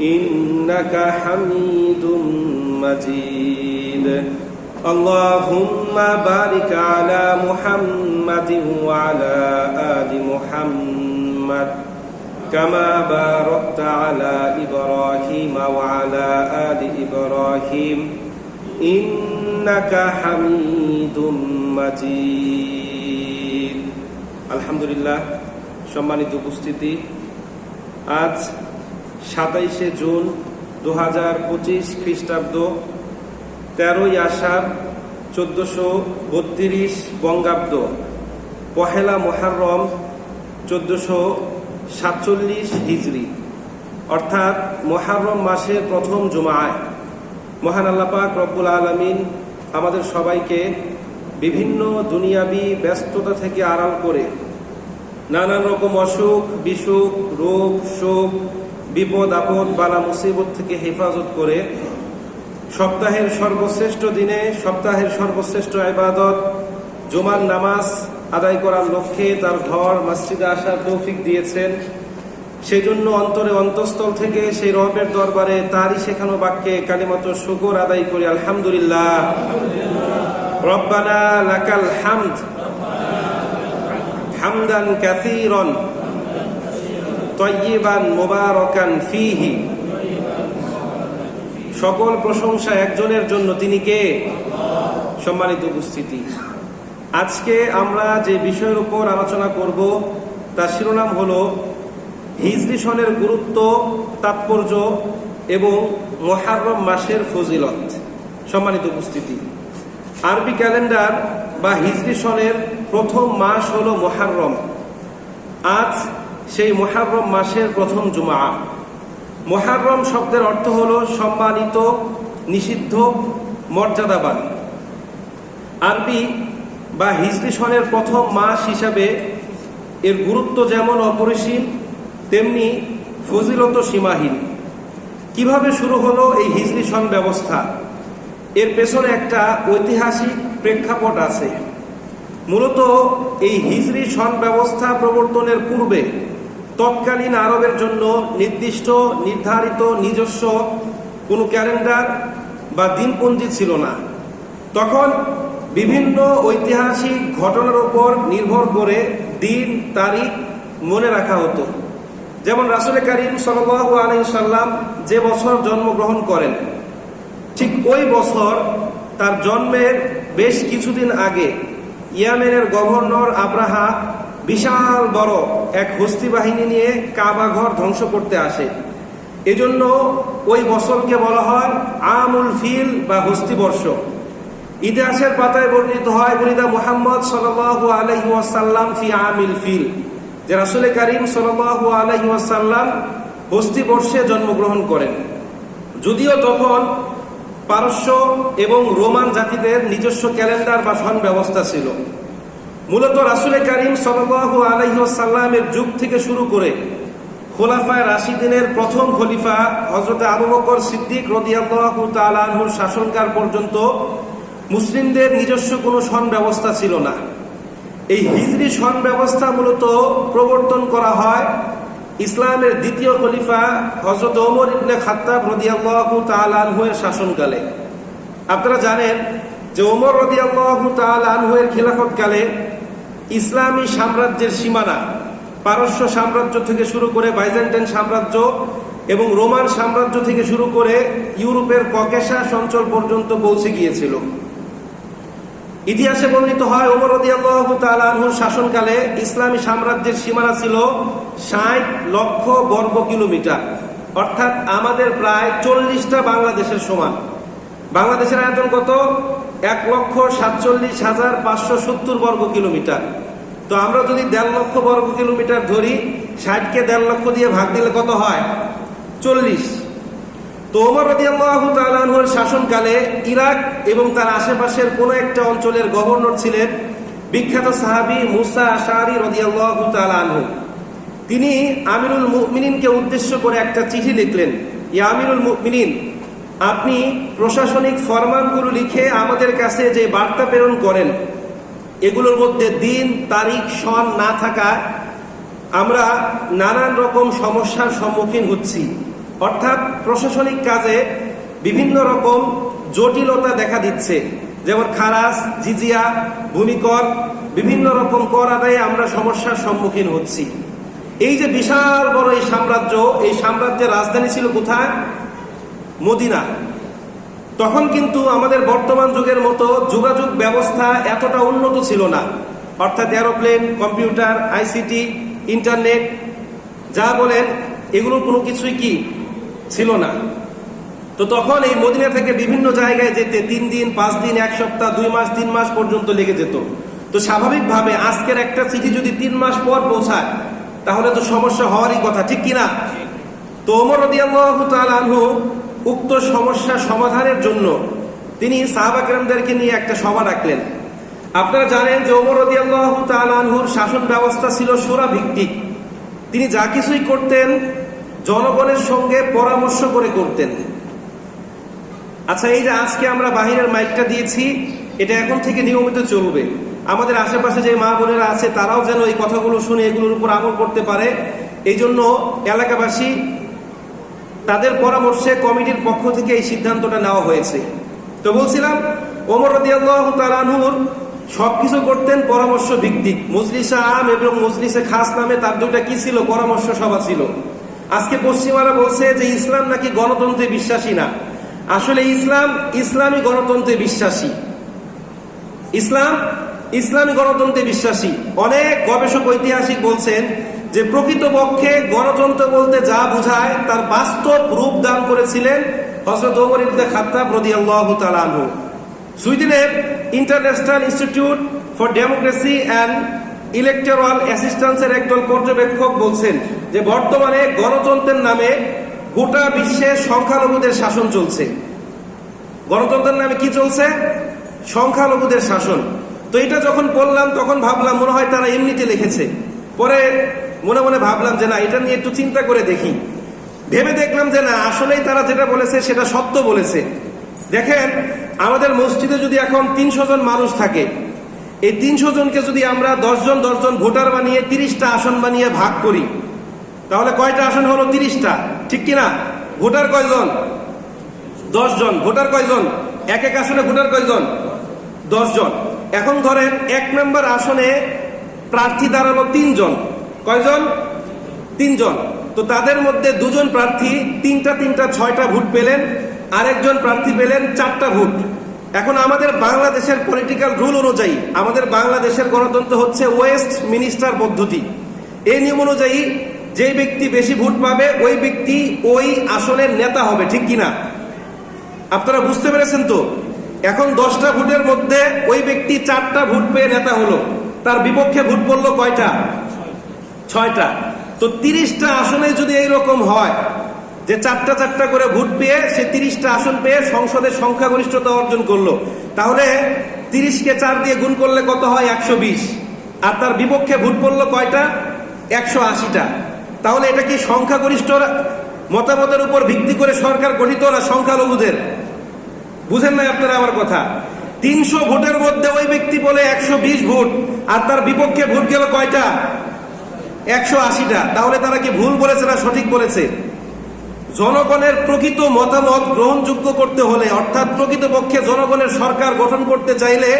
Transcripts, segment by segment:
إنك حميد مجيد اللهم بارك على محمد وعلى آل محمد كما باركت على إبراهيم وعلى آل إبراهيم إنك حميد مجيد الحمد لله সম্মানিত উপস্থিতি আজ সাতাইশে জুন দু হাজার পঁচিশ খ্রিস্টাব্দ, তেরোই আষাঢ়, চোদ্দশো বত্রিশ বঙ্গাব্দ। পহেলা মোহারম, চোদ্দশো সাতচল্লিশ হিজড়ি অর্থাৎ মোহারম মাসের প্রথম জুমায়। মহান আল্লাপাক রব্বুল আলমিন আমাদের সবাইকে বিভিন্ন দুনিয়াবি ব্যস্ততা থেকে আড়াল করে নানান রকম অসুখ, বিসুখ, রোগ, শোক বিপদ, আপদ, বালা, মুসিবত থেকে হেফাজত করে সপ্তাহের সর্বশ্রেষ্ঠ দিনে, সপ্তাহের সর্বশ্রেষ্ঠ ইবাদত, জুমার নামাজ আদায় করার লক্ষ্যে তার ঘর মসজিদে আসার তৌফিক দিয়েছেন। সেজন্য অন্তরে অন্তঃস্থল থেকে সেই রবের দরবারে তারই শেখানো বাক্যে কালিমত শুকর আদায় করি, আলহামদুলিল্লাহ। রব্বানা লাকাল হামদ, হামদান কাসীরন। মোবারকান সকল প্রশংসা একজনের জন্য, তিনি কে? সম্মানিত উপস্থিতি। আজকে আমরা যে বিষয়ের উপর আলোচনা করব, তার শিরোনাম হল হিজরি সনের গুরুত্ব, তাৎপর্য এবং মোহারম মাসের ফজিলত। সম্মানিত উপস্থিতি। আরবি ক্যালেন্ডার বা হিজরি সনের প্রথম মাস হল মোহারম আজ সেই মোহারম মাসের প্রথম জুমা মোহারম শব্দের অর্থ হল সম্মানিত, নিষিদ্ধ, মর্যাদাবান। আরবি বা হিজরি সনের প্রথম মাস হিসাবে এর গুরুত্ব যেমন অপরিসীম, তেমনি ফজিলত সীমাহীন। কীভাবে শুরু হলো এই হিজরি সন ব্যবস্থা? এর পেছনে একটা ঐতিহাসিক প্রেক্ষাপট আছে। মূলত এই হিজরি সন ব্যবস্থা প্রবর্তনের পূর্বে তৎকালীন আরবের জন্য নির্দিষ্ট, নির্ধারিত, নিজস্ব কোনো ক্যালেন্ডার বা দিনপঞ্জি ছিল না। তখন বিভিন্ন ঐতিহাসিক ঘটনার উপর নির্ভর করে দিন, তারিখ মনে রাখা হতো। যেমন রাসুল করিম সাল্লাহ আলী সাল্লাম যে বছর জন্মগ্রহণ করেন, ঠিক ওই বছর তার জন্মের বেশ কিছুদিন আগে ইয়ামেনের গভর্নর আব্রাহা বিশাল বড় এক হস্তি বাহিনী নিয়ে কাবা ঘর ধ্বংস করতে আসে। এজন্য ওই বছরকে বলা হয় আমুল ফিল বা হস্তি বর্ষ। ইতিহাসের পাতায় বর্ণিত হয় বলিদা মোহাম্মদ সাল আলহি ওয়াসাল্লাম ফি আমিল ফিল, যে রাসুল করিম সাল আলহি ওয়াসাল্লাম হস্তি বর্ষে জন্মগ্রহণ করেন। যদিও তখন পারস্য এবং রোমান জাতিদের নিজস্ব ক্যালেন্ডার বা সন ব্যবস্থা ছিল। মূলত রাসুল করিম সাল্লাহ আলহিসাল্লামের যুগ থেকে শুরু করে খোলাফায় রাশিদিনের প্রথম খলিফা হজরত আবু বকর সিদ্দিক রদিয়াল্লাহ তালাহুর শাসনকাল পর্যন্ত মুসলিমদের নিজস্ব কোনো সন ব্যবস্থা ছিল না। এই হিজরি সন ব্যবস্থা মূলত প্রবর্তন করা হয় ইসলামের দ্বিতীয় খলিফা হজরত ওমর ইবনে খাত্তাব রদিয়াল্লাহু তালানহুয়ের শাসনকালে। আপনারা জানেন যে ওমর রদিয়াল্লাহু তালানহুয়ের খিলাফতকালে ইসলামী সাম্রাজ্যের সীমানা, পারস্য সাম্রাজ্য থেকে শুরু করে বাইজেন্টাইন সাম্রাজ্য এবং রোমান সাম্রাজ্য থেকে শুরু করে ইউরোপের ককেশাস অঞ্চল পর্যন্ত পৌঁছে গিয়েছিল। ইতিহাসে বর্ণিত হয়, ওমর রদিয়াল্লাহু শাসনকালে ইসলামী সাম্রাজ্যের সীমানা ছিল ষাট লক্ষ বর্গ কিলোমিটার। অর্থাৎ আমাদের প্রায় চল্লিশটা বাংলাদেশের সমান। বাংলাদেশের আয়তন কত? এক লক্ষ সাতচল্লিশ হাজার পাঁচশো সত্তর বর্গ কিলোমিটার। তো আমরা যদি দেড় লক্ষ বর্গ কিলোমিটার ধরি, ষাটকে দেড় লক্ষ দিয়ে ভাগ দিলে কত হয়? চল্লিশ। তো ওমর রাদিয়াল্লাহু তাআলা আনহুর শাসনকালে ইরাক এবং তার আশেপাশের কোনো একটা অঞ্চলের গভর্নর ছিলেন বিখ্যাত সাহাবি মুসা আশারি রাদিয়াল্লাহু তাআলা আনহু। তিনি আমিরুল মুমিনিনকে উদ্দেশ্য করে একটা চিঠি লিখলেন, ইয়া আমিরুল মুমিনিন আপনি প্রশাসনিক ফরমানগুলো লিখে আমাদের কাছে যে বার্তা প্রেরণ করেন, এগুলোর মধ্যে দিন, তারিখ, সন না থাকা, আমরা নানান রকম সমস্যার সম্মুখীন হচ্ছি। অর্থাৎ প্রশাসনিক কাজে বিভিন্ন রকম জটিলতা দেখা দিচ্ছে। যেমন খারাজ, জিজিয়া, ভূমিকর, বিভিন্ন রকম কর আদায়ে আমরা সমস্যার সম্মুখীন হচ্ছি। এই যে বিশাল বড় এই সাম্রাজ্য, এই সাম্রাজ্যের রাজধানী ছিল কোথায়? মদিনা। তখন কিন্তু আমাদের বর্তমান যুগের মতো যোগাযোগ ব্যবস্থা এতটা উন্নত ছিল না। অর্থাৎ এরোপ্লেন কম্পিউটার আইসিটি ইন্টারনেট যা বলেন এগুলো কোনো কিছুই কি ছিল না। তো তখন এই মদিনা থেকে বিভিন্ন জায়গায় যেতে তিন দিন পাঁচ দিন এক সপ্তাহ দুই মাস তিন মাস পর্যন্ত লেগে যেত। তো স্বাভাবিকভাবে আজকের একটা চিঠি যদি তিন মাস পর পৌঁছায় তাহলে তো সমস্যা হওয়ারই কথা ঠিক কিনা? তো ওমর রদিয়াল্লাহু তাআলা আনহু উক্ত সমস্যা সমাধানের জন্য তিনি সাহাবা কেরামদেরকে নিয়ে একটা সভা ডাকলেন। আপনারা জানেন যে ওমর আনহুর শাসন ব্যবস্থা ছিল সুরা ভিত্তিক। তিনি যা কিছুই করতেন, জনগণের সঙ্গে পরামর্শ করে করতেন। আচ্ছা এই যে আজকে আমরা বাহিরের মাইকটা দিয়েছি, এটা এখন থেকে নিয়মিত চলবে। আমাদের আশেপাশে যে মা বোনেরা আছে, তারাও যেন এই কথাগুলো শুনে এগুলোর উপর আমল করতে পারে। এই জন্য এলাকাবাসী তাদের পরামর্শে কমিটির পক্ষ থেকে এই সিদ্ধান্তটা নেওয়া হয়েছে। তো বলছিলাম, ওমর রদিয়াল্লাহ তালানহুর সবকিছু করতেন পরামর্শ ভিত্তিক মজলিসে আম এবং মজলিসে খাস নামে তার দুইটা কি ছিল? পরামর্শ সভা ছিল। আজকে পশ্চিমারা বলছে যে ইসলাম নাকি গণতন্ত্রে বিশ্বাসী না। আসলে ইসলাম ইসলামী গণতন্ত্রে বিশ্বাসী। ইসলাম ইসলামী গণতন্ত্রে বিশ্বাসী। অনেক গবেষক ঐতিহাসিক বলছেন যে প্রকৃতপক্ষে গণতন্ত্র বলতে যা বোঝায় তার বাস্তব রূপ দান করেছিলেন হজরত ওমর ইবনে খাত্তাব রাদিয়াল্লাহু তাআলা আনহু। সুইডেনের international institute for democracy and electoral অ্যাসিস্ট্যান্সের একদল পর্যবেক্ষক বলছেন যে বর্তমানে গণতন্ত্রের নামে গোটা বিশ্বে সংখ্যালঘুদের শাসন চলছে। গণতন্ত্রের নামে কি চলছে? সংখ্যালঘুদের শাসন। তো এটা যখন পড়লাম তখন ভাবলাম মনে হয় তারা এমনিতে লিখেছে। পরে মনে মনে ভাবলাম যে না, এটা নিয়ে একটু চিন্তা করে দেখি। ভেবে দেখলাম যে না, আসলেই তারা যেটা বলেছে সেটা সত্য বলেছে। দেখেন, আমাদের মসজিদে যদি এখন তিনশো জন মানুষ থাকে, এই তিনশো জনকে যদি আমরা দশজন দশজন ভোটার বানিয়ে তিরিশটা আসন বানিয়ে ভাগ করি, তাহলে কয়টা আসন হলো তিরিশটা? ঠিক কিনা? ভোটার কয়জন? দশ জন ভোটার কয়জন? এক এক আসনে ভোটার কয়জন? দশ জন এখন ধরেন, এক নম্বর আসনে প্রার্থী দাঁড়াল তিনজন। কয়জন? তিনজন। তো তাদের মধ্যে দুজন প্রার্থী, তিনটা তিনটা, ছয়টা ভোট পেলেন, আরেকজন প্রার্থী পেলেন চারটা ভোট। এখন আমাদের বাংলাদেশের পলিটিক্যাল রুল অনুযায়ী, আমাদের বাংলাদেশের গণতন্ত্র হচ্ছে ওয়েস্ট মিনিস্টার পদ্ধতি। এই নিয়ম অনুযায়ী যে ব্যক্তি বেশি ভোট পাবে, ওই ব্যক্তি ওই আসনের নেতা হবে, ঠিক কিনা? আপনারা বুঝতে পেরেছেন তো? এখন দশটা ভোটের মধ্যে ওই ব্যক্তি চারটা ভোট পেয়ে নেতা হলো। তার বিপক্ষে ভোট পড়ল কয়টা? ছয়টা। তো তিরিশটা আসনে যদি এইরকম হয়, যে চারটা চারটা করে ভোট পেয়ে সে তিরিশটা আসন পেয়ে সংসদের সংখ্যাগরিষ্ঠতা অর্জন করল, তাহলে তিরিশকে চার দিয়ে গুণ করলে কত হয়? একশো বিশ। আর তার বিপক্ষে ভোট পড়ল কয়টা? একশো আশিটা। তাহলে এটা কি সংখ্যাগরিষ্ঠ মতামতের উপর ভিত্তি করে সরকার গঠিত না সংখ্যালঘুদের? বুঝেন না আপনারা আমার কথা। তিনশো ভোটের মধ্যে ওই ব্যক্তি বলে একশো বিশ ভোট, আর তার বিপক্ষে ভোট গেল কয়টা? একশো আশিটা। তাহলে তারা কি ভুল বলেছে না সঠিক বলেছে? জনগণের প্রকৃত মতামত গ্রহণযোগ্য করতে হলে, অর্থাৎ প্রকৃতপক্ষে জনগণের সরকার গঠন করতে চাইলে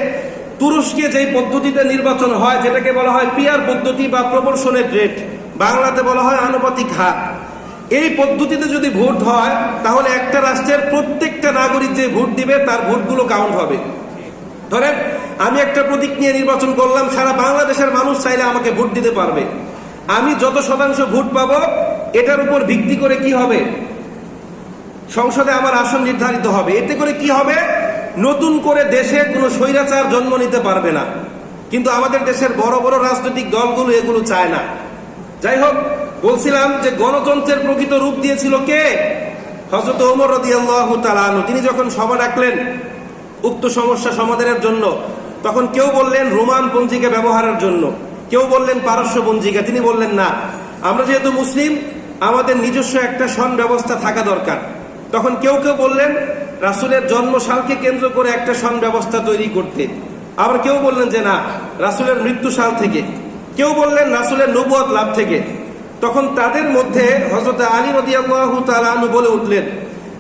তুরস্কে যেই পদ্ধতিতে নির্বাচন হয়, যেটাকে বলা হয় পিয়ার পদ্ধতি বা প্রপোর্শনের রেট, বাংলাতে বলা হয় আনুপাতিক হার। এই পদ্ধতিতে যদি ভোট হয়, তাহলে একটা রাষ্ট্রের প্রত্যেকটা নাগরিক যে ভোট দিবে, তার ভোটগুলো কাউন্ট হবে। ধরেন, আমি একটা প্রতীক নিয়ে নির্বাচন করলাম, সারা বাংলাদেশের মানুষ চাইলে আমাকে ভোট দিতে পারবে। আমি যত শতাংশ ভোট পাবো, এটার উপর ভিত্তি করে কি হবে? সংসদে আমার আসন নির্ধারিত হবে। এতে করে কি হবে? নতুন করে দেশে কোনো স্বৈরাচার জন্ম নিতে পারবে না। কিন্তু আমাদের দেশের বড় বড় রাজনৈতিক দলগুলো এগুলো চায় না। যাই হোক, বলছিলাম যে গণতন্ত্রের প্রকৃত রূপ দিয়েছিল কে? হজরত ওমর রদিয়াল্লাহু তাআলা তিনি যখন সভা ডাকলেন উক্ত সমস্যা সমাধানের জন্য, তখন কেউ বললেন রোমান পঞ্জিকা ব্যবহারের জন্য। কেউ বললেন পারস্য পঞ্জিকা, তিনি বললেন না। আমরা যেহেতু মুসলিম, আমাদের নিজস্ব একটা সন ব্যবস্থা থাকা দরকার। তখন কেউ কেউ বললেন, রাসুলের জন্মসালকে কেন্দ্র করে একটা সন ব্যবস্থা তৈরি করতে। আবার কেউ বললেন যে না, রাসুলের মৃত্যু সাল থেকে। কেউ বললেন রাসুলের নবুয়ত লাভ থেকে। তখন তাদের মধ্যে হজরত আলী রদিয়াল্লাহু বলে উঠলেন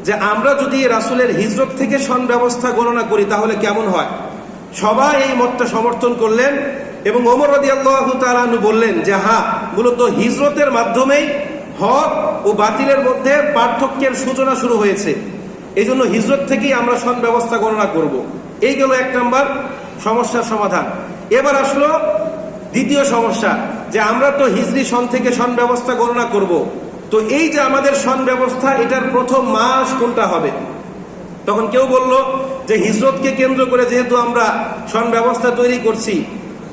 যে, আমরা যদি রাসুলের হিজরত থেকে সন ব্যবস্থা গণনা করি, তাহলে কেমন হয়? সবাই এই মতটা সমর্থন করলেন। এবং ওমর রদিয়াল্লাহু তাআলা বললেন যে, হা, মূলত হিজরতের মাধ্যমেই হক ও বাতিলের মধ্যে পার্থক্যের সূচনা শুরু হয়েছে এই জন্য হিজরত থেকেই আমরা সন ব্যবস্থা গণনা করব। এই গেল এক নম্বর সমস্যার সমাধান এবার আসলো দ্বিতীয় সমস্যা, যে আমরা তো হিজরি সন থেকে সন ব্যবস্থা গণনা করব। তো এই যে আমাদের সন ব্যবস্থা, এটার প্রথম মাস কোনটা হবে তখন কেউ বলল যে, হিজরতকে কেন্দ্র করে যেহেতু আমরা সন ব্যবস্থা তৈরি করছি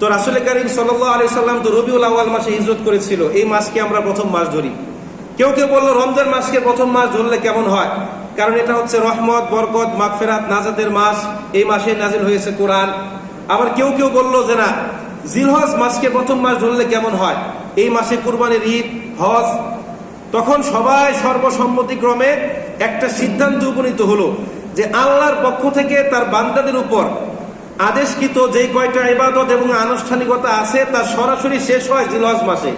তো রাসুল করিম সাল্লাহ আলি সাল্লাম তো রবিউল আওয়াল মাসে হিজরত করেছিল। এই মাসকে আমরা প্রথম মাস ধরি। কেউ কেউ বলল, রমজান মাসকে প্রথম মাস ধরলে কেমন হয়? কারণ এটা হচ্ছে রহমত, বরকত, মাগফেরাত নাজাদের মাস। এই মাসে নাজিল হয়েছে কোরআন। আবার কেউ কেউ বলল যে না, জিলহজ মাসকে প্রথম মাস ধরলে কেমন হয়? এই মাসে কুরবানির ঈদ, হজ। তখন সবাই সর্বসম্মতিক্রমে একটা সিদ্ধান্ত উপনীত হলো যে আল্লাহর পক্ষ থেকে তার বান্দাদের উপর আদেশকৃত যে কয়টা ইবাদত এবং আনুষ্ঠানিকতা আছে, তা সরাসরি শেষ হয় জিলহজ মাসে।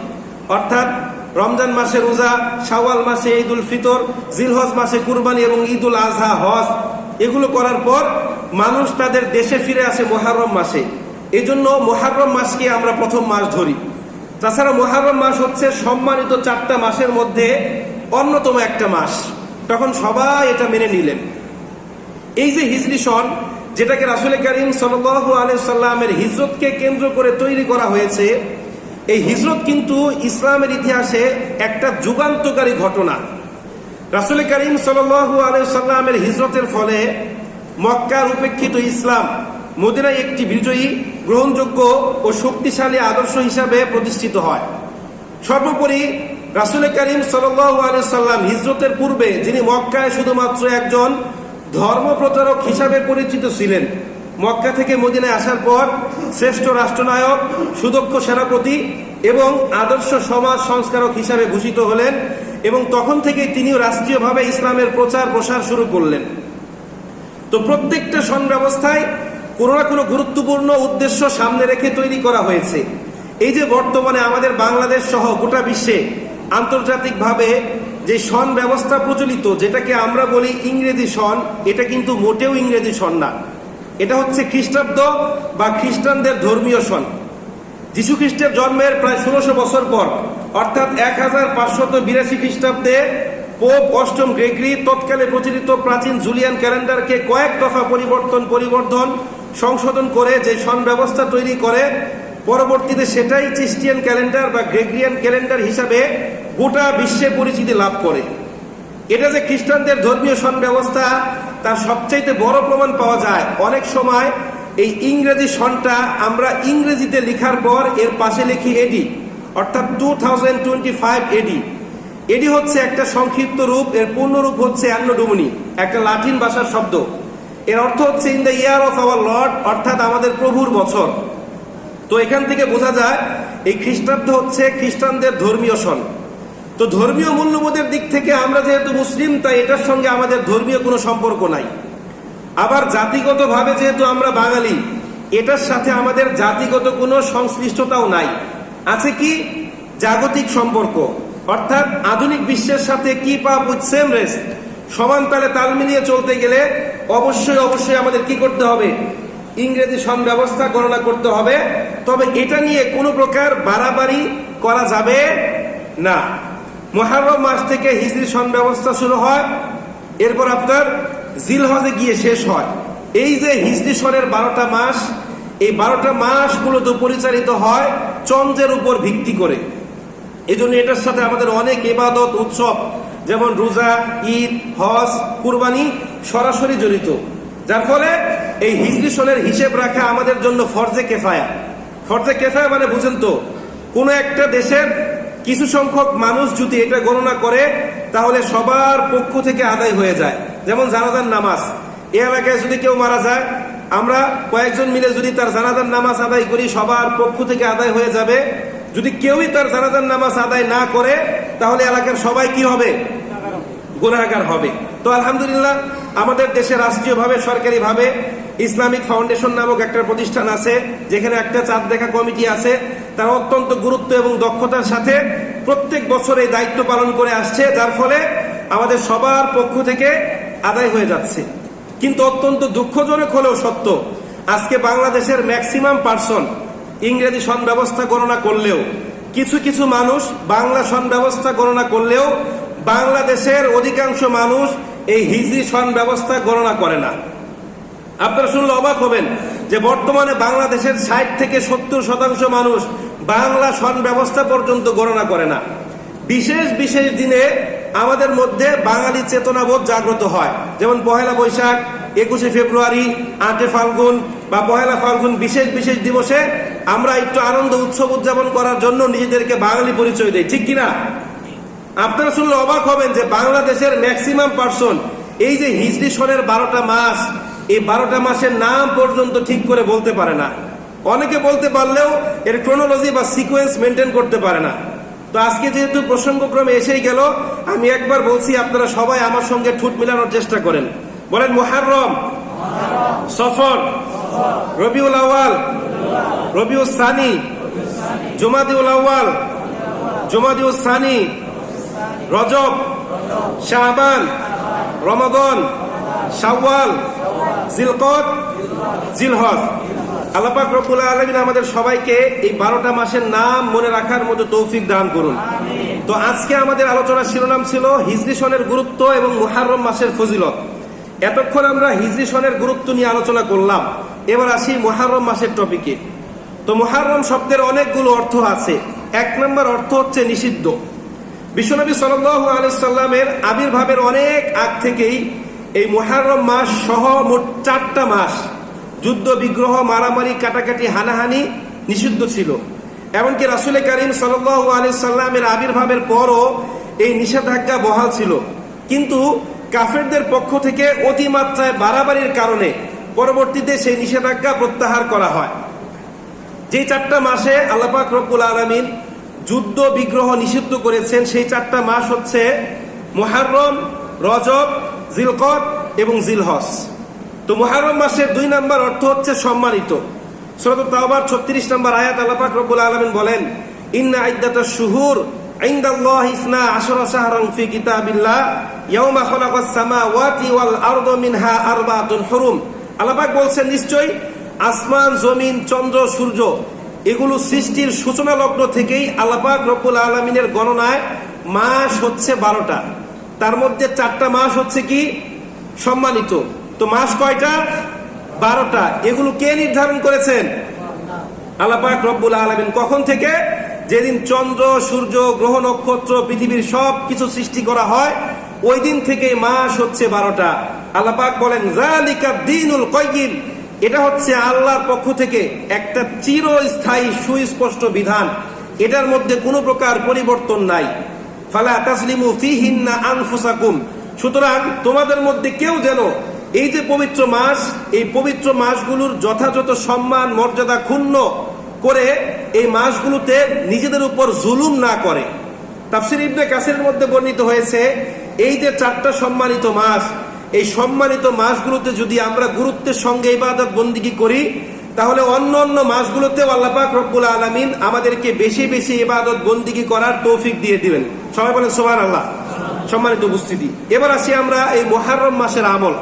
অর্থাৎ রমজান মাসে রোজা, শাওয়াল মাসে ঈদ উল ফিতর, জিলহজ মাসে কুরবানি এবং ঈদ উল আজহা, হজ। এগুলো করার পর মানুষ তাদের দেশে ফিরে আসে মোহারম মাসে। এই জন্য মোহারম মাসকে আমরা প্রথম মাস ধরি। তাছাড়া মোহারম মাস হচ্ছে সম্মানিত চারটা মাসের মধ্যে অন্যতম একটা মাস। তখন সবাই এটা মেনে নিলেন। এই যে হিজলি সন যেটাকে রাসুল করিম সাল্লু আলাইসাল্লামের হিজরতকে কেন্দ্র করে তৈরি করা হয়েছে, এই হিজরত কিন্তু ইসলামের ইতিহাসে একটা যুগান্তকারী ঘটনা। রাসুল করিম সাল্লু হিজরতের ফলে মক্কার উপেক্ষিত ইসলাম মদিনায় একটি বিজয়ী, গ্রহণযোগ্য ও শক্তিশালী আদর্শ হিসাবে প্রতিষ্ঠিত হয়। সর্বোপরি রাসুল করিম সাল্লাম হিজরতের পূর্বে, যিনি মক্কায় শুধুমাত্র একজন ধর্ম প্রচারক হিসাবে পরিচিত ছিলেন। মক্কা থেকে মদিনায় আসার পর শ্রেষ্ঠ রাষ্ট্রনায়ক, সুদক্ষ সেনাপতি এবং আদর্শ সমাজ সংস্কারক হিসাবে ভূষিত হলেন এবং তখন থেকে তিনিও রাষ্ট্রীয়ভাবে ইসলামের প্রচার প্রসার শুরু করলেন। তো প্রত্যেকটা সন ব্যবস্থায় কোনো না কোনো গুরুত্বপূর্ণ উদ্দেশ্য সামনে রেখে তৈরি করা হয়েছে। এই যে বর্তমানে আমাদের বাংলাদেশ সহ গোটা বিশ্বে আন্তর্জাতিকভাবে যে সন ব্যবস্থা প্রচলিত, যেটাকে আমরা বলি ইংরেজি সন, এটা কিন্তু মোটেও ইংরেজি সন না। এটা হচ্ছে খ্রিস্টাব্দ বা খ্রিস্টানদের ধর্মীয় সন। যীশু খ্রিস্টের জন্মের প্রায় ষোলোশো বছর পর, অর্থাৎ এক হাজার পাঁচশত বিরাশি খ্রিস্টাব্দে, পোপ অষ্টম গ্রেগরি তৎকালে প্রচলিত প্রাচীন জুলিয়ান ক্যালেন্ডারকে কয়েক দফা পরিবর্তন পরিবর্ধন সংশোধন করে যে সন ব্যবস্থা তৈরি করে পরবর্তীতে সেটাই খ্রিস্টিয়ান ক্যালেন্ডার বা গ্রেগরিয়ান ক্যালেন্ডার হিসাবে গোটা বিশ্বে পরিচিতি লাভ করে। এটা যে খ্রিস্টানদের ধর্মীয় সন ব্যবস্থা তার সবচাইতে বড় প্রমাণ পাওয়া যায়। অনেক সময় এই ইংরেজি সনটা আমরা ইংরেজিতে লেখার পর এর পাশে লিখি এডি অর্থাৎ two thousand twenty five AD AD হচ্ছে একটা সংক্ষিপ্ত রূপ, এর পূর্ণ রূপ হচ্ছে অ্যান্নোডোমনি একটা লাটিন ভাষার শব্দ। এর অর্থ হচ্ছে in the year of our lord অর্থাৎ আমাদের প্রভুর বছর। তো এখান থেকে বোঝা যায়, এই খ্রিস্টাব্দ হচ্ছে খ্রিস্টানদের ধর্মীয় সন। তো ধর্মীয় মূল্যবোধের দিক থেকে আমরা যেহেতু মুসলিম, তাই এটার সঙ্গে আমাদের ধর্মীয় কোনো সম্পর্ক নাই। আবার জাতিগতভাবে যেহেতু আমরা বাঙালি, এটার সাথে আমাদের জাতিগত কোনো সংশ্লিষ্টতাও নাই। আছে কি? জাগতিক সম্পর্ক। অর্থাৎ আধুনিক বিশ্বের সাথে কি পাপ উইথ সেম রেস সমান তালে তাল মিলিয়ে চলতে গেলে অবশ্যই অবশ্যই আমাদের কি করতে হবে? ইংরেজি সন ব্যবস্থা গণনা করতে হবে, তবে এটা নিয়ে কোনো প্রকার বাড়াবাড়ি করা যাবে না। মহারম মাস থেকে হিজরি সন ব্যবস্থা শুরু হয়, এরপর আপনার জিলহজে গিয়ে শেষ হয়। এই যে হিজরি সনের বারোটা মাস, এই বারোটা মাস মূলত পরিচালিত হয় চন্দ্রের উপর ভিত্তি করে। এই জন্য এটার সাথে আমাদের অনেক এবাদত উৎসব, যেমন রোজা, ঈদ, হজ, কুরবানি সরাসরি জড়িত। যার ফলে এই হিজরি সনের হিসেব রাখা আমাদের জন্য ফরজে কেফায়া। ফরজে কেফায়া মানে বুঝেন তো কোনো একটা দেশের কিছু সংখ্যক মানুষ যদি এটা গণনা করে তাহলে সবার পক্ষ থেকে আদায় হয়ে যায়। যেমন জানাজার নামাজ। এ এলাকায় যদি কেউ মারা যায় আমরা কয়েকজন মিলে যদি তার জানাজার নামাজ আদায় করি সবার পক্ষ থেকে আদায় হয়ে যাবে। যদি কেউই তার জানাজার নামাজ আদায় না করে তাহলে এলাকার সবাই কি হবে? গুণাগার হবে। তো আলহামদুলিল্লাহ, আমাদের দেশে রাষ্ট্রীয়ভাবে, সরকারিভাবে ইসলামিক ফাউন্ডেশন নামক একটা প্রতিষ্ঠান আছে, যেখানে একটা চাঁদ দেখা কমিটি আছে। তারা অত্যন্ত গুরুত্ব এবং দক্ষতার সাথে প্রত্যেক বছর এই দায়িত্ব পালন করে আসছে, যার ফলে আমাদের সবার পক্ষ থেকে আদায় হয়ে যাচ্ছে। কিন্তু অত্যন্ত দুঃখজনক হলেও সত্য, আজকে বাংলাদেশের ম্যাক্সিমাম পার্সন ইংরেজি সন ব্যবস্থা গণনা করলেও, কিছু কিছু মানুষ বাংলা সন ব্যবস্থা গণনা করলেও বাংলাদেশের অধিকাংশ মানুষ এই হিজরি সন ব্যবস্থা গণনা করে না। আপনারা শুনলে অবাক হবেন যে বর্তমানে বাংলাদেশের ষাট থেকে সত্তর শতাংশ মানুষ বাংলা সন ব্যবস্থা পর্যন্ত গণনা করে না। বিশেষ বিশেষ দিনে আমাদের মধ্যে বাঙালি চেতনাবোধ জাগ্রত হয়। যেমন পহেলা বৈশাখ, একুশে ফেব্রুয়ারি, আটে ফাল্গুন বা পহেলা ফাল্গুন বিশেষ বিশেষ দিবসে আমরা একটু আনন্দ, উৎসব উদযাপন করার জন্য নিজেদেরকে বাঙালি পরিচয় দেই। ঠিক কিনা? আপনারা শুনলে অবাক হবেন যে বাংলাদেশের ম্যাক্সিমাম পার্সন এই যে হিজড়ি সনের বারোটা মাস, এই বারোটা মাসের নাম পর্যন্ত ঠিক করে বলতে পারে না। অনেকে বলতে পারলেও এর ক্রোনোলজি বা সিকোয়েন্স মেনটেন করতে পারে না। তো আজকে যেহেতু প্রসঙ্গক্রমে এসেই গেল, আমি একবার বলছি, আপনারা সবাই আমার সঙ্গে ঠুট মিলানোর চেষ্টা করেন। বলেন, মোহাররম, সফর, রবিউল আওয়াল রবিউল সানি, জুমাদিউল আওয়াল জুমাদিউল সানি রজব, শাহবান, রমাদন, শাওয়াল জিলকত জিলহজ। আল্লাপাক রব্বুল আলমিন আমাদের সবাইকে এই বারোটা মাসের নাম মনে রাখার মতো তৌফিক দান করুন। তো আজকে আমাদের আলোচনার শিরোনাম ছিল হিজরি সনের গুরুত্ব এবং মুহাররম মাসের ফজিলত। এতক্ষণ আমরা হিজরি সনের গুরুত্ব নিয়ে আলোচনা করলাম। এবার আসি মুহাররম মাসের টপিকে তো মুহাররম শব্দের অনেকগুলো অর্থ আছে। এক নম্বর অর্থ হচ্ছে নিষিদ্ধ। বিশ্বনবী সাল্লাহ আলাইসাল্লামের আবির্ভাবের অনেক আগ থেকেই এই মুহাররম মাস সহ মোট চারটা মাস যুদ্ধ, বিগ্রহ, মারামারি, কাটাকাটি, হানাহানি নিষিদ্ধ ছিল। এমনকি রাসুল করিম সাল্লাহ আলি সাল্লামের আবির্ভাবের পরও এই নিষেধাজ্ঞা বহাল ছিল। কিন্তু কাফেরদের পক্ষ থেকে অতিমাত্রায় বাড়াবাড়ির কারণে পরবর্তীতে সেই নিষেধাজ্ঞা প্রত্যাহার করা হয়। যে চারটা মাসে আল্লাপাক রব্বুল আলমিন যুদ্ধ বিগ্রহ নিষিদ্ধ করেছেন। সেই চারটা মাস হচ্ছে মোহারম রজব জিলকত এবং জিলহস তো মোহারম মাসের দুই নম্বর অর্থ হচ্ছে সম্মানিত। সরত তাওবার ছত্রিশ নম্বর আয়াত আল্লাপাক রব্বুল আলমিন বলেন, ইন্না আইদাত শুহুর আইন্দাল্লাহ ইসনা আশরা শাহরান ফি কিতাবিল্লাহ, ইয়াউমা খালাকাস সামাওয়াতি ওয়াল আরদু মিনহা আরবাতুন হুরুম। আল্লাপাক বলছেন, নিশ্চয়ই আসমান, জমিন, চন্দ্র, সূর্য এগুলো সৃষ্টির সূচনা লগ্ন থেকেই আল্লাপাক রব্বুল আলমিনের গণনায় মাস হচ্ছে বারোটা। তার মধ্যে চারটা মাস হচ্ছে কি? সম্মানিত। তো মাস কয়টা? বারোটা। এগুলো কে নির্ধারণ করেছেন? আল্লাপাক রব্বুল আলমিন। কখন থেকে? যেদিন চন্দ্র, সূর্য, গ্রহ, নক্ষত্র, পৃথিবীর সব কিছু সৃষ্টি করা হয়, ওই দিন থেকে মাস হচ্ছে বারোটা। আল্লাপাক বলেন জালিকা দিনুল কয়িম এটা হচ্ছে আল্লাহর পক্ষ থেকে একটা চিরস্থায়ী সুস্পষ্ট বিধান। এটার মধ্যে কোনো প্রকার পরিবর্তন নাই। ফালা তাসলিমু ফিহিন্না আনফুসাকুম। সুতরাং তোমাদের মধ্যে কেউ যেন এই যে পবিত্র মাস, এই পবিত্র মাসগুলোর যথাযথ সম্মান, মর্যাদা ক্ষুণ্ণ করে এই মাসগুলোতে নিজেদের উপর জুলুম না করে। তাফসির ইবনে কাসিরের মধ্যে বর্ণিত হয়েছে, এই যে চারটা সম্মানিত মাস এই সম্মানিত মাসগুলোতে যদি আমরা গুরুত্বের সঙ্গে ইবাদত বন্দিগি করি, তাহলে অন্য অন্য মাসগুলোতেও আল্লাপাক রব্বুল আলমিন আমাদেরকে বেশি বেশি ইবাদত বন্দিগি করার তৌফিক দিয়ে দিবেন। সবাই বলেন সোমান আল্লাহ সম্মানিত উপস্থিতি। এবার আসি আমরা এই মোহারম মাসের আমল।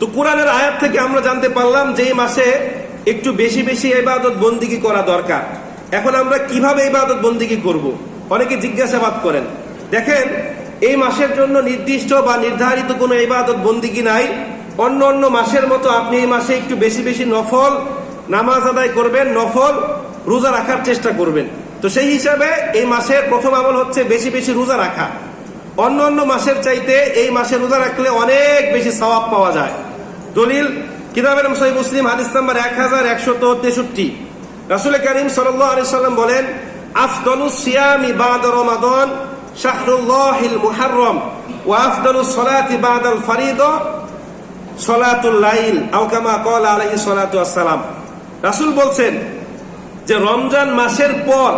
তো কোরআনের আয়াত থেকে আমরা জানতে পারলাম যে এই মাসে একটু বেশি বেশি ইবাদত বন্দিগি করা দরকার। এখন আমরা কীভাবে ইবাদত বন্দিগি করব। অনেকে জিজ্ঞাসাবাদ করেন। দেখেন এই মাসের জন্য নির্দিষ্ট বা নির্ধারিত কোনো ইবাদত বন্দিগি নাই। অন্য অন্য মাসের মতো আপনি এই মাসে একটু বেশি বেশি নফল নামাজ আদায় করবেন, নফল রোজা রাখার চেষ্টা করবেন। তো সেই হিসাবে এই মাসের প্রথম আমল হচ্ছে বেশি বেশি রোজা রাখা। অন্য অন্য মাসের চাইতে এই মাসে রোজা রাখলে অনেক বেশি সওয়াব পাওয়া যায়। দলিল, কিতাবের সহি মুসলিম, হাদিস নাম্বার এক হাজার একশত তেষট্টি। রাসুল করিম সাল্লাম বলেন, আফদলুস সিয়ামি বাদ রমাদান শাহরুল্লাহিল আলাইহি আসসালাম বলছেন যে রমজান মাসের পর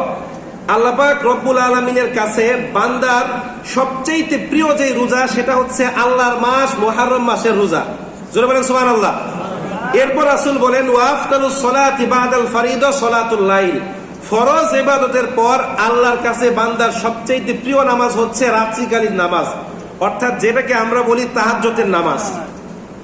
আল্লাপাক রব্বুল আলমিনের কাছে বান্দার সবচেয়ে প্রিয় যে রোজা, সেটা হচ্ছে আল্লাহর মাস মোহারম মাসের রোজা। জোরে বলেন আল্লাহ এরপর রাসুল বলেন ওয়াফতালুস সলাত ইবাদাল ফারিদ সলাতুল লাইল। ফরজ ইবাদতের পর আল্লাহর কাছে বান্দার সবচেয়ে প্রিয় নামাজ হচ্ছে রাত্রিকালীন নামাজ। অর্থাৎ যেটাকে আমরা বলি তাহাজ্জতের নামাজ।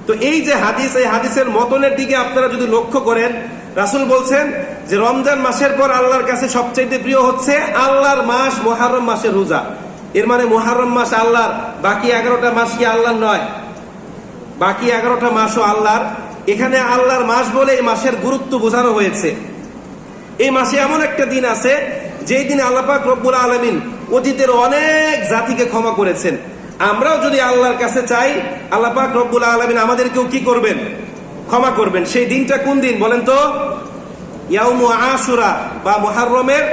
তো এই যে হাদিস, এই হাদিসের মতনের দিকে আপনারা যদি লক্ষ্য করেন, রাসুল বলছেন যে রমজান মাসের পর আল্লাহর কাছে সবচাইতে প্রিয় হচ্ছে আল্লাহর মাস মোহারম মাসের রোজা। এর মানে মোহারম মাস আল্লাহর, বাকি এগারোটা মাস কি আল্লাহর নয়? বাকি এগারোটা মাসও আল্লাহর। এখানে আল্লাহর মাস বলে এই মাসের গুরুত্ব বোঝানো হয়েছে। এই মাসে এমন একটা দিন আছে, যেই দিনে আল্লাপাক রব্বুল আলমিন অতীতের অনেক জাতিকে ক্ষমা করেছেন। আমরাও যদি আল্লাহর কাছে চাই আল্লাপাক রব্বুল আলমিন আমাদেরকেও কি করবেন? ক্ষমা করবেন। সেই দিনটা কোন দিন বলেন তো? ইয়াউমু আশুরা বা মোহাররমের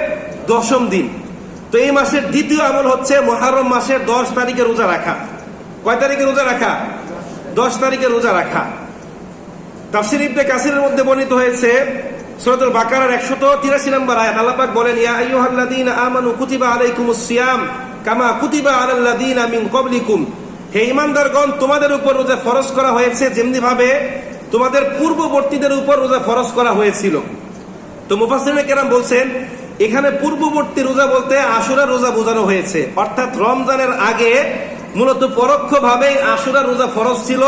দশম দিন। তো এই মাসের দ্বিতীয় আমল হচ্ছে মোহাররম মাসের দশ তারিখে রোজা রাখা। কয় তারিখে রোজা রাখা? দশ তারিখে রোজা রাখা। তাফসির ইবনে কাসিরের মধ্যে বর্ণিত হয়েছে সূরাতুল বাকারার 183 নম্বর আয়াত আল্লাহ পাক বলেন, ইয়া আইয়ুহাল্লাযীনা আমানু কুতিবা আলাইকুমুস সিয়াম কামা কুতিবা আলাল্লাযীনা মিন ক্বাবলিকুম। হে ঈমানদারগণ, তোমাদের উপর রোজা ফরজ করা হয়েছে যেমনি ভাবে তোমাদের পূর্ববর্তীদের উপর রোজা ফরজ করা হয়েছিল। তো মুফাসসিরিনে কেরাম বলছেন, এখানে পূর্ববর্তী রোজা বলতে আশুরা রোজা বোঝানো হয়েছে। অর্থাৎ রমজানের আগে মূলত পরোক্ষভাবে আশুরা রোজা ফরজ ছিল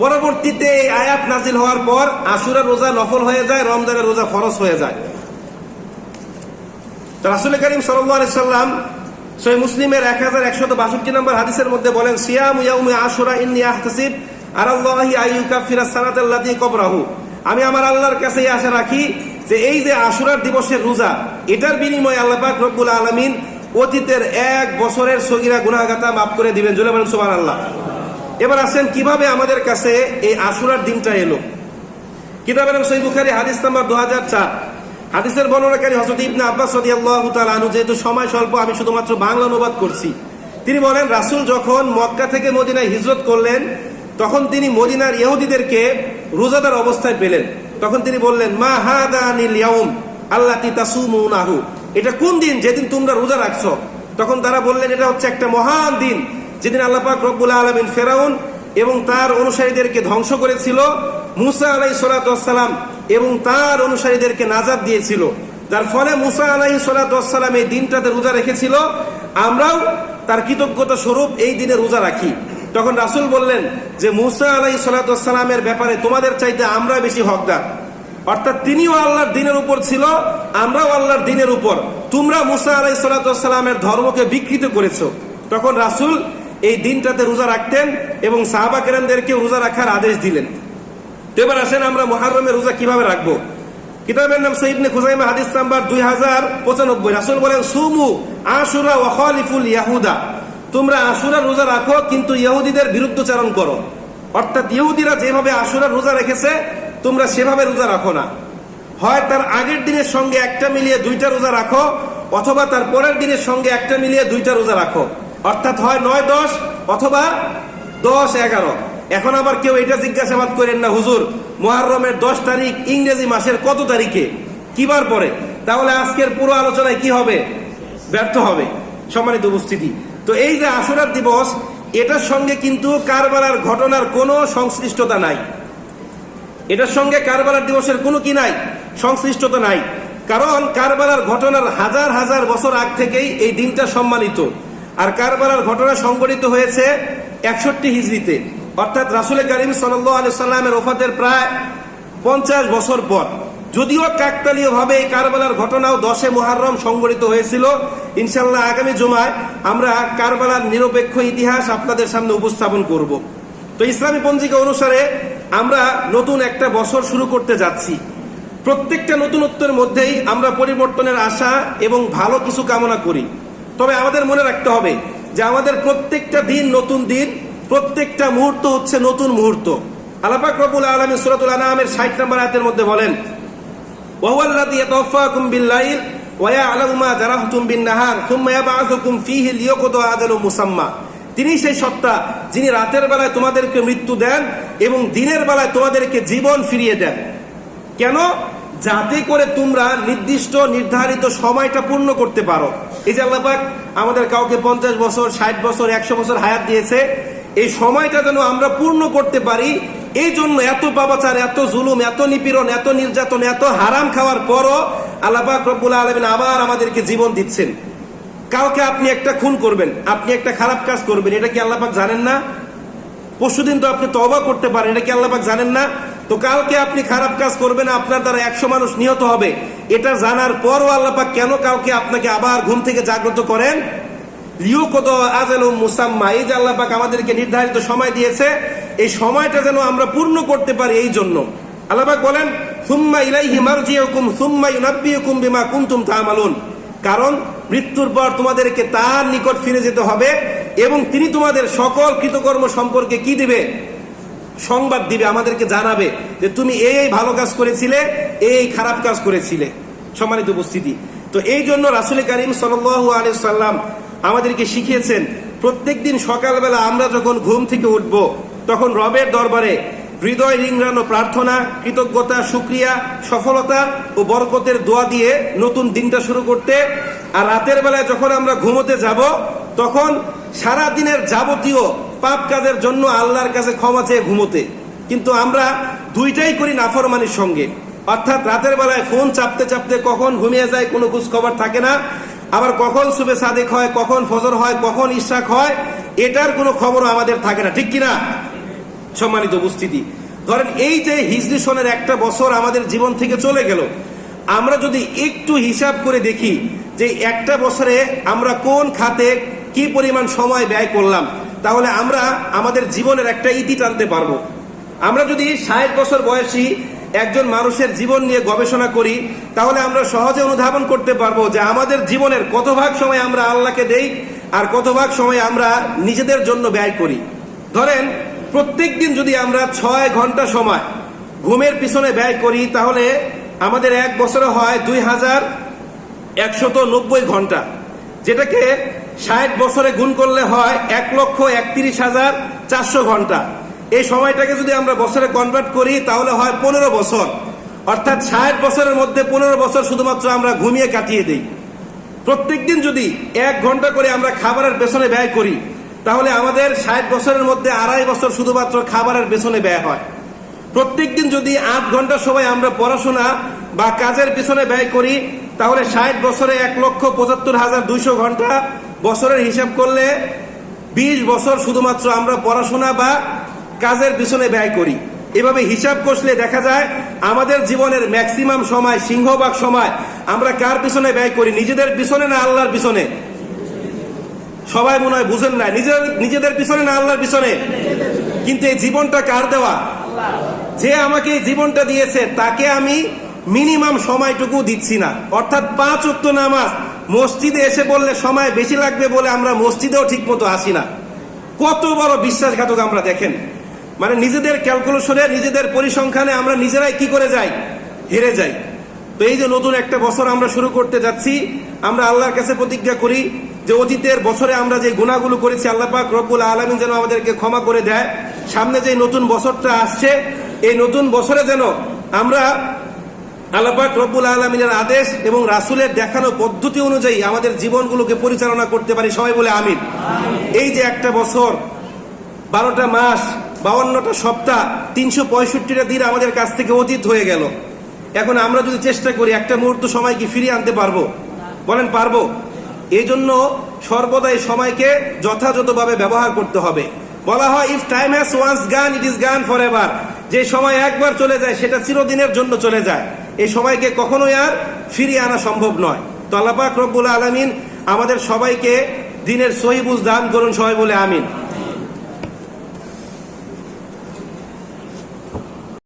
পরবর্তীতে এই আয়াত নাজিল হওয়ার পর আশুরা রোজা নফল হয়ে যায়, রমজানের রোজা ফরজ হয়ে যায়। রাসুল করিম সাল্লাম সই মুসলিমের এক হাজার একশত বাষট্টি নম্বর হাদিসের মধ্যে বলেন, সিয়াম আশুরা ইন্নি আর সানাতাল্লাতি কবরাহু। আমি আমার আল্লাহর কাছে আশা রাখি যে এই যে আশুরার দিবসের রোজা, এটার বিনিময়ে আল্লাহ পাক রব্বুল আলমিন অতীতের এক বছরের সগিরা গুনাগাতা মাফ করে দিবেন। জুলে বলেন আল্লাহ এবার আসেন কীভাবে আমাদের কাছে এই আশুরার দিনটা এলো? কিতাবের সই বুখারি, হাদিস নাম্বার দু হাজার চার। হাদিসের বর্ণনাকারী হজরত ইবনে আব্বাস রাদিয়াল্লাহু তাআলা আনহু, যেহেতু সময় স্বল্প, আমি শুধুমাত্র বাংলা অনুবাদ করছি। তিনি বলেন, রাসূল যখন মক্কা থেকে মদিনায় হিজরত করলেন, তখন তিনি মদিনার ইহুদিদেরকে রোজাদার অবস্থায় পেলেন। তখন তিনি বললেন, মা হাদানিল ইয়াউম আল্লাতি তাসুমুনাহু। এটা কোন দিন? যেদিন তোমরা রোজা রাখছো। তখন তারা বললেন, এটা হচ্ছে একটা মহান দিন। যেদিন আল্লাহ পাক রব্বুল আলামিন ফেরাউন এবং তার অনুসারীদেরকে ধ্বংস করেছিল, মুসা আলাই সালাতাম এবং তার অনুসারীদেরকে নাজাদ দিয়েছিল। যার ফলে মুসা আলাই সালাতাম এই দিনটাতে রোজা রেখেছিল। আমরাও তার কৃতজ্ঞতা স্বরূপ এই দিনে রোজা রাখি। তখন রাসুল বললেন যে, মুসা আলাই সালাতামের ব্যাপারে তোমাদের চাইতে আমরা বেশি হকদার। অর্থাৎ তিনিও আল্লাহর দিনের উপর ছিল, আমরাও আল্লাহর দিনের উপর। তোমরা মুসা আলাই সালাতামের ধর্মকে বিকৃত করেছ। তখন রাসুল এই দিনটাতে রোজা রাখতেন এবং সাহাবা কেরামদেরকে রোজা রাখার আদেশ দিলেন। তো এবার আসেন আমরা মহারমের রোজা কীভাবে রাখব? কিতাবের নাম সঈদনে খুজাইমা, হাদিস নাম্বার দুই হাজার পঁচানব্বই। রাসুল বলেন, সুমু আশুরা ওয়ালিফুল ইয়াহুদা। তোমরা আশুরার রোজা রাখো, কিন্তু ইহুদিদের বিরুদ্ধচারণ করো। অর্থাৎ ইহুদিরা যেভাবে আশুরার রোজা রেখেছে, তোমরা সেভাবে রোজা রাখো না। হয় তার আগের দিনের সঙ্গে একটা মিলিয়ে দুইটা রোজা রাখো, অথবা তার পরের দিনের সঙ্গে একটা মিলিয়ে দুইটা রোজা রাখো। অর্থাৎ হয় নয়, দশ, অথবা দশ, এগারো। এখন আবার কেউ এটা জিজ্ঞাসাবাদ করেন না, হুজুর মোহারমের দশ তারিখ ইংরেজি মাসের কত তারিখে? কিবার পরে? তাহলে আজকের পুরো আলোচনায় কি হবে? ব্যর্থ হবে সম্মানিত উপস্থিতি। তো এই যে আশুরার দিবস, এটার সঙ্গে কিন্তু কারবালার ঘটনার কোনো সংশ্লিষ্টতা নাই। এটার সঙ্গে কারবালার দিবসের কোনো কি নাই? সংশ্লিষ্টতা নাই। কারণ কারবালার ঘটনার হাজার হাজার বছর আগ থেকেই এই দিনটা সম্মানিত। আর কারবালার ঘটনা সংঘটিত হয়েছে একষট্টি হিজড়িতে। অর্থাৎ রাসুল করিম সাল সাল্লামের ওফাতের প্রায় পঞ্চাশ বছর পর। যদিও কাকতালীয় ভাবে এই কারবালার ঘটনাও দশে মোহারম সংঘটিত হয়েছিল ইনশাল্লাহ আগামী জুমায় আমরা কারবালার নিরপেক্ষ ইতিহাস আপনাদের সামনে উপস্থাপন করব। তো ইসলামী পঞ্জিকা অনুসারে আমরা নতুন একটা বছর শুরু করতে যাচ্ছি। প্রত্যেকটা নতুনত্বের মধ্যেই আমরা পরিবর্তনের আশা এবং ভালো কিছু কামনা করি। তবে আমাদের মনে রাখতে হবে যে আমাদের প্রত্যেকটা দিন নতুন দিন, প্রত্যেকটা মুহূর্ত হচ্ছে নতুন মুহূর্ত। আলাপাক রবুল আলমী সুরাতুল আনামের ষাট নম্বর আয়াতের মধ্যে বলেন, ওয়াহুয়াল্লাযী ইয়াতাওয়াফাকুম বিল্লাইল ওয়া আলামা যারা হুতুম বিন নাহার সুম্মা বাহুকুম ফিহি লিয়কদ আদালু মুসাম্মা। তিনি সেই সত্তা যিনি রাতের বেলায় তোমাদেরকে মৃত্যু দেন এবং দিনের বেলায় তোমাদেরকে জীবন ফিরিয়ে দেন। কেন? যাতে করে তোমরা নির্দিষ্ট নির্ধারিত সময়টা পূর্ণ করতে পারো। এই যে আল্লাপাক আমাদের কাউকে পঞ্চাশ বছর, ষাট বছর, একশো বছর হায়াত দিয়েছে, এই সময়টা যেন আমরা পূর্ণ করতে পারি, এই জন্য এত বাবাচার এত জুলুম, এত নিপীড়ন, এত নির্যাতন, এত হারাম খাওয়ার পরও আল্লাপাক রব্বুল আলমিন আবার আমাদেরকে জীবন দিচ্ছেন। কাউকে আপনি একটা খুন করবেন, আপনি একটা খারাপ কাজ করবেন, এটা কি আল্লাপাক জানেন না? পরশুদিন তো আপনি তবা করতে পারেন, এটা কি আল্লাপাক জানেন না? তো কালকে আপনি খারাপ কাজ করবেন, আপনার দ্বারা একশো মানুষ নিহত হবে। এটা জানার পরও আল্লাপাক কেন কাউকে আপনাকে আবার ঘুম থেকে জাগ্রত করেন? লিউকদ আজাল মুসাম্মা, এই যে আমাদেরকে নির্ধারিত সময় দিয়েছে, এই সময়টা যেন আমরা পূর্ণ করতে পারি এই জন্য। আল্লাপাক বলেন, সুম্মা ইলাইহি মারজিউকুম, সুম্মা ইউনাব্বিউকুম বিমা কুনতুম তা'মালুন। কারণ, মৃত্যুর পর তোমাদেরকে তার নিকট ফিরে যেতে হবে এবং তিনি তোমাদের সকল কৃতকর্ম সম্পর্কে কি দিবে? সংবাদ দিবে, আমাদেরকে জানাবে যে তুমি এই ভালো কাজ করেছিলে, এই খারাপ কাজ করেছিলে। সম্মানিত উপস্থিতি। তো এই জন্য রাসুল করিম সাল্লু আলি সাল্লাম আমাদেরকে শিখিয়েছেন প্রত্যেকদিন সকালবেলা আমরা যখন ঘুম থেকে উঠব, তখন রবের দরবারে হৃদয় রিংরানো প্রার্থনা, কৃতজ্ঞতা সুক্রিয়া সফলতা ও বরকতের দোয়া দিয়ে নতুন দিনটা শুরু করতে আর রাতের বেলায় যখন আমরা ঘুমোতে যাব, তখন সারা দিনের যাবতীয় পাপ কাজের জন্য আল্লাহর কাছে ক্ষমা চেয়ে ঘুমোতে। কিন্তু আমরা দুইটাই করি নাফরমানির সঙ্গে। অর্থাৎ রাতের বেলায় ফোন চাপতে চাপতে কখন ঘুমিয়ে যায় কোনো খোঁজ খবর থাকে না। আবার কখন সুবে সাদেক হয়, কখন ফজর হয়, কখন ইশাক হয়, এটার কোনো খবরও আমাদের থাকে না। ঠিক কিনা? সম্মানিত উপস্থিতি। ধরেন এই যে হিজরি সনের একটা বছর আমাদের জীবন থেকে চলে গেল। আমরা যদি একটু হিসাব করে দেখি যে একটা বছরে আমরা কোন খাতে কি পরিমাণ সময় ব্যয় করলাম। তাহলে আমরা আমাদের জীবনের একটা ইতি টানতে পারব। আমরা যদি ষাট বছর বয়সী একজন মানুষের জীবন নিয়ে গবেষণা করি, তাহলে আমরা সহজে অনুধাবন করতে পারব যে আমাদের জীবনের কত ভাগ সময় আমরা আল্লাহকে দেই আর কত ভাগ সময় আমরা নিজেদের জন্য ব্যয় করি। ধরেন প্রত্যেক দিন যদি আমরা ছয় ঘণ্টা সময় ঘুমের পিছনে ব্যয় করি, তাহলে আমাদের এক বছরে হয় দুই হাজার একশত নব্বই ঘণ্টা, যেটাকে ষাট বছরে গুণ করলে হয় এক লক্ষ একত্রিশ হাজার চারশো ঘণ্টা। এই সময়টাকে যদি আমরা বছরে কনভার্ট করি, তাহলে হয় পনেরো বছর। অর্থাৎ ষাট বছরের মধ্যে পনেরো বছর শুধুমাত্র আমরা ঘুমিয়ে কাটিয়ে দিই। প্রত্যেক দিন যদি এক ঘণ্টা করে আমরা খাবারের পেছনে ব্যয় করি, তাহলে আমাদের ষাট বছরের মধ্যে আড়াই বছর শুধুমাত্র খাবারের পেছনে ব্যয় হয়। প্রত্যেক দিন যদি আট ঘণ্টা সময় আমরা পড়াশোনা বা কাজের পিছনে ব্যয় করি, তাহলে ষাট বছরে এক লক্ষ পঁচাত্তর হাজার দুইশো ঘণ্টা বছরের হিসাব করলে বিশ বছর শুধুমাত্র আমরা পড়াশোনা বা কাজের পিছনে ব্যয় করি। এভাবে হিসাব কষলে দেখা যায় আমাদের জীবনের ম্যাক্সিমাম সময়, সিংহভাগ সময় আমরা কার পিছনে ব্যয় করি? নিজেদের পিছনে না আল্লাহর পিছনে? সবাই মনে হয় বুঝেন না, নিজের, নিজেদের পিছনে না আল্লাহর পিছনে? কিন্তু এই জীবনটা কার দেওয়া? যে আমাকে এই জীবনটা দিয়েছে, তাকে আমি মিনিমাম সময়টুকু দিচ্ছি না। অর্থাৎ পাঁচ উক্ত নামাজ মসজিদে এসে বললে সময় বেশি লাগবে বলে আমরা মসজিদেও ঠিক মতো আসি না। কত বড় বিশ্বাসঘাতক আমরা দেখেন। মানে নিজেদের ক্যালকুলেশনে নিজেদের পরিসংখ্যানে আমরা নিজেরাই কি করে যাই? হেরে যাই। তো এই যে নতুন একটা বছর আমরা শুরু করতে যাচ্ছি, আমরা আল্লাহর কাছে প্রতিজ্ঞা করি যে অতীতের বছরে আমরা যে গুণাগুলো করেছি, আল্লাহ পাক রব্বুল আলমিন যেন আমাদেরকে ক্ষমা করে দেয়। সামনে যে নতুন বছরটা আসছে, এই নতুন বছরে যেন আমরা আল্লাপাক রব্বুল আলমিনের আদেশ এবং রাসুলের দেখানো পদ্ধতি অনুযায়ী আমাদের জীবনগুলোকে পরিচালনা করতে পারি। সবাই বলে আমিন। এই যে একটা বছর বারোটা মাস বাউন্নটা সপ্তাহ তিনশো পঁয়ষট্টিটা দিন আমাদের কাছ থেকে অতীত হয়ে গেল। এখন আমরা যদি চেষ্টা করি একটা মুহূর্ত সময় কি ফিরিয়ে আনতে পারব। বলেন পারব। এই জন্য সর্বদাই সময়কে যথাযথভাবে ব্যবহার করতে হবে। বলা হয় if time has once gone it is gone for ever যে সময় একবার চলে যায় সেটা চিরদিনের জন্য চলে যায়। এই সময়কে কখনোই আর ফিরিয়ে আনা সম্ভব নয়। তো আল্লাপাক রব্বুল আলমিন আমাদের সবাইকে দিনের সহিবুজ দান করুন সবাই বলে আমিন।